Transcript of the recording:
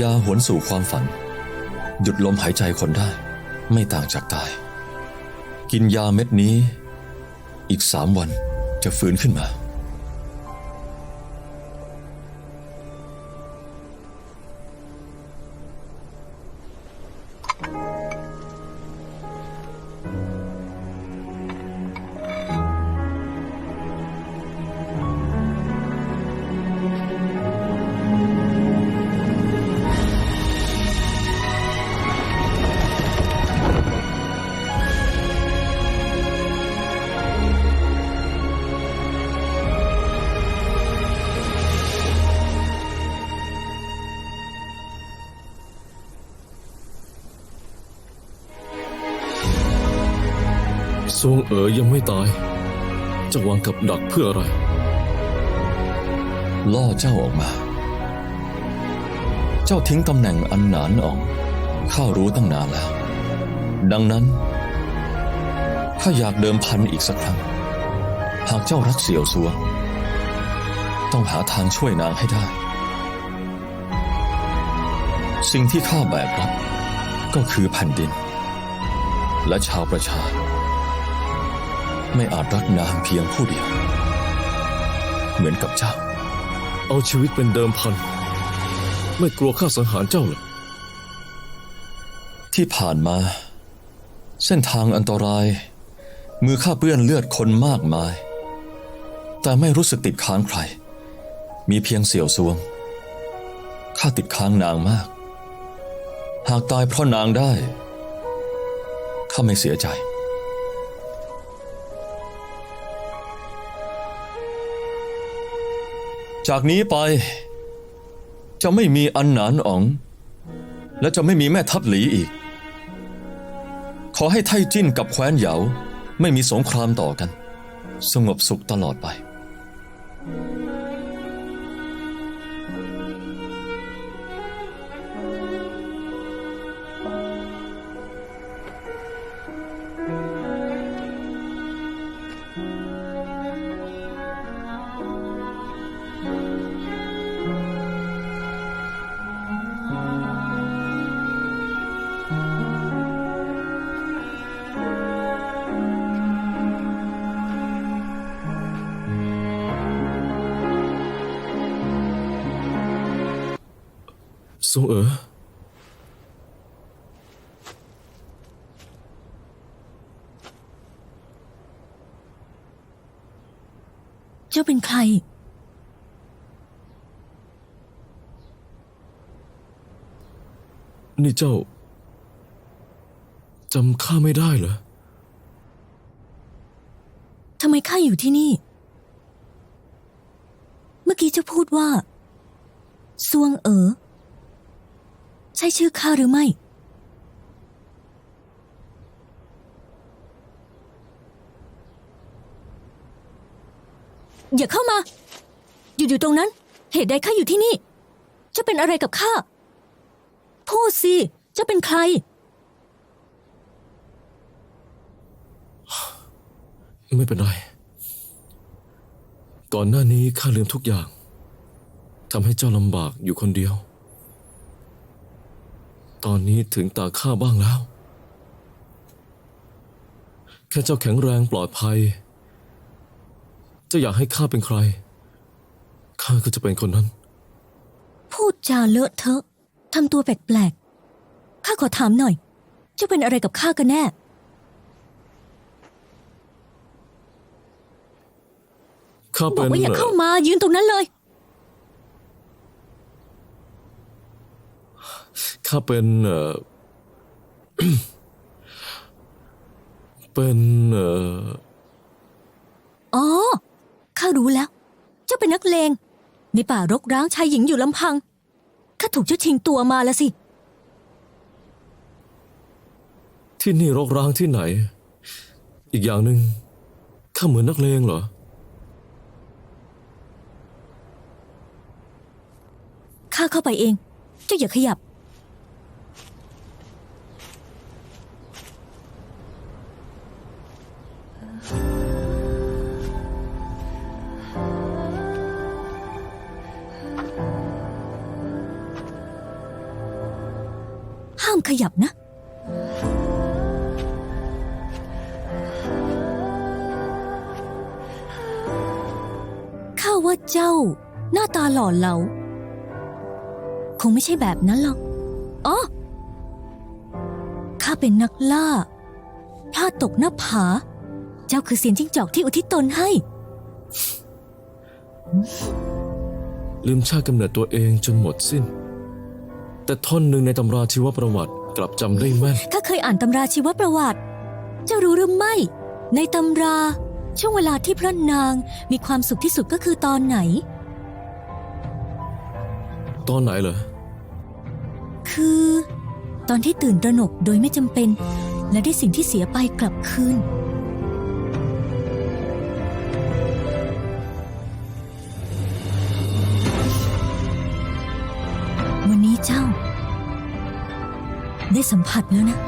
ยาหวนสู่ความฝัน หยุดลมหายใจคนได้ ไม่ต่างจากตาย กินยาเม็ดนี้ อีกสามวันจะฟื้นขึ้นมา ซวงเอ๋อยังไม่ตาย จะวางกับดักเพื่ออะไร ล่อเจ้าออกมา เจ้าทิ้งตำแหน่งอันหนานอ่องข้ารู้ตั้งนานแล้ว ดังนั้นข้าอยากเดิมพันอีกสักครั้ง หากเจ้ารักเสี่ยวซัว ต้องหาทางช่วยนางให้ได้ สิ่งที่ข้าแบกรับก็คือแผ่นดิน และชาวประชา ไม่อาจรักนางเพียงผู้เดียว เหมือนกับเจ้า เอาชีวิตเป็นเดิมพัน ไม่กลัวข้าสังหารเจ้าเหรอที่ผ่านมา เส้นทางอันตราย มือข้าเปื้อนเลือดคนมากมาย แต่ไม่รู้สึกติดค้างใคร มีเพียงเสี่ยวซวงข้าติดค้างนางมาก หากตายเพราะนางได้ข้าไม่เสียใจ จากนี้ไป จะไม่มีอันหนานอ๋อง และจะไม่มีแม่ทัพหลีอีก ขอให้ไทจิ้นกับแคว้นเหยาไม่มีสงครามต่อกัน สงบสุขตลอดไป ซวงเอ๋อเจ้าเป็นใคร นี่เจ้าจำข้าไม่ได้เหรอ ทำไมข้าอยู่ที่นี่ เมื่อกี้เจ้าพูดว่า ซวงเอ๋อใช่ชื่อข้าหรือไม่ อย่าเข้ามา อยู่อยู่ตรงนั้น เหตุใดข้าอยู่ที่นี่ จะเป็นอะไรกับข้า พูดสิจะเป็นใคร ไม่เป็นไร ก่อนหน้านี้ข้าลืมทุกอย่างทำให้เจ้าลำบากอยู่คนเดียว ตอนนี้ถึงตาข้าบ้างแล้ว แค่เจ้าแข็งแรงปลอดภัย เจะอยากให้ข้าเป็นใคร ข้าก็จะเป็นคนนั้น พูดจาเลอะเทอะทำตัวแปลกๆ ข้าขอถามหน่อย เจ้าเป็นอะไรกับข้ากันแน่ ข้าบเป็อกนว่าอย่าเอ่อเข้ามายืนตรงนั้นเลย ข้าเป็นเอ่อเป็นเอ่ออ๋อ ข้ารู้แล้ว เจ้าเป็นนักเลง ในป่ารกร้างชายหญิงอยู่ลำพัง ข้าถูกเจ้าชิงตัวมาแล้วสิ ที่นี่รกร้างที่ไหน อีกอย่างหนึ่งข้าเหมือนนักเลงเหรอ ข้าเข้าไปเอง เจ้าอย่าขยับามขยับนะ ข้าว่าเจ้า หน้าตาหล่อเหลา คงไม่ใช่แบบนั้นหรอก อ๋อ ข้าเป็นนักล่า พลาดตกหน้าผา เจ้าคือเสียนจิ้งจอกที่อุทิศตนให้ ลืมชาติกำเนิดตัวเองจนหมดสิ้น แต่ท่อนหนึ่งในตำราชีวประวัติกลับจำได้แม่น ข้าเคยอ่านตำราชีวประวัติ เจ้ารู้หรือไม่ ในตำรา ช่วงเวลาที่พระนางมีความสุขที่สุดก็คือตอนไหน ตอนไหนเหรอ คือ ตอนที่ตื่นตระหนกโดยไม่จำเป็น และได้สิ่งที่เสียไปกลับคืนวันนี้ เจ้า ได้สัมผัสแล้วนะ